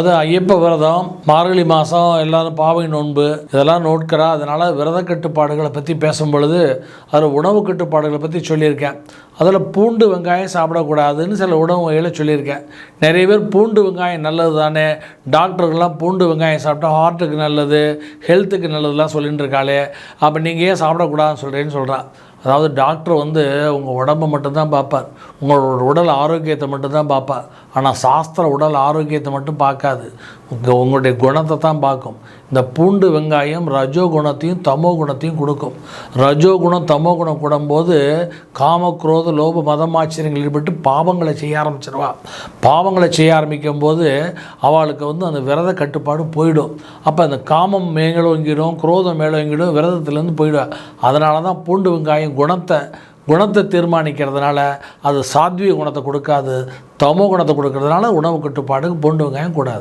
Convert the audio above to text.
அதாவது ஐயப்ப விரதம் மார்கழி மாதம் எல்லாரும் பாவை நோன்பு இதெல்லாம் நோட்கிறா அதனால் விரத கட்டுப்பாடுகளை பற்றி பேசும் பொழுது அதில் உணவு கட்டுப்பாடுகளை பற்றி சொல்லியிருக்கேன். அதில் பூண்டு வெங்காயம் சாப்பிடக்கூடாதுன்னு சில உணவு வகைகளை சொல்லியிருக்கேன். நிறைய பேர் பூண்டு வெங்காயம் நல்லது தானே? டாக்டர்கள்லாம் பூண்டு வெங்காயம் சாப்பிட்டா ஹார்ட்டுக்கு நல்லது ஹெல்த்துக்கு நல்லதுலாம் சொல்லிட்டு இருக்காளே. அப்போ நீங்கள் ஏன் சாப்பிடக்கூடாதுன்னு சொல்கிறேன்னு சொல்கிறான் அதாவது டாக்டர் வந்து உங்கள் உடம்பை மட்டும்தான் பார்ப்பார். உங்களோட உடல் ஆரோக்கியத்தை மட்டும்தான் பார்ப்பார். ஆனால் சாஸ்திர உடல் ஆரோக்கியத்தை மட்டும் பார்க்காது. உங்கள் உங்களுடைய குணத்தை தான் பார்க்கும். இந்த பூண்டு வெங்காயம் ரஜோ குணத்தையும் தமோ குணத்தையும் கொடுக்கும். ரஜோ குணம் தமோ குணம் கூடும்போது காம குரோத லோப மதமாச்சரியங்கள் ஈடுபட்டு பாவங்களை செய்ய ஆரம்பிச்சிருவா. பாவங்களை செய்ய ஆரம்பிக்கும் போது அவளுக்கு வந்து அந்த விரத கட்டுப்பாடு போயிடும். அப்போ அந்த காமம் மேலோங்கிடும் குரோதம் மேலோங்கிடும் விரதத்துலேருந்து போயிடுவா. அதனால தான் பூண்டு வெங்காயம் குணத்தை குணத்தை தீர்மானிக்கிறதுனால அது சாத்விய குணத்தை கொடுக்காது தமோ குணத்தை கொடுக்கறதுனால உணவு கட்டுப்பாடுக்கு பூண்டு வெங்காயம் கூடாது.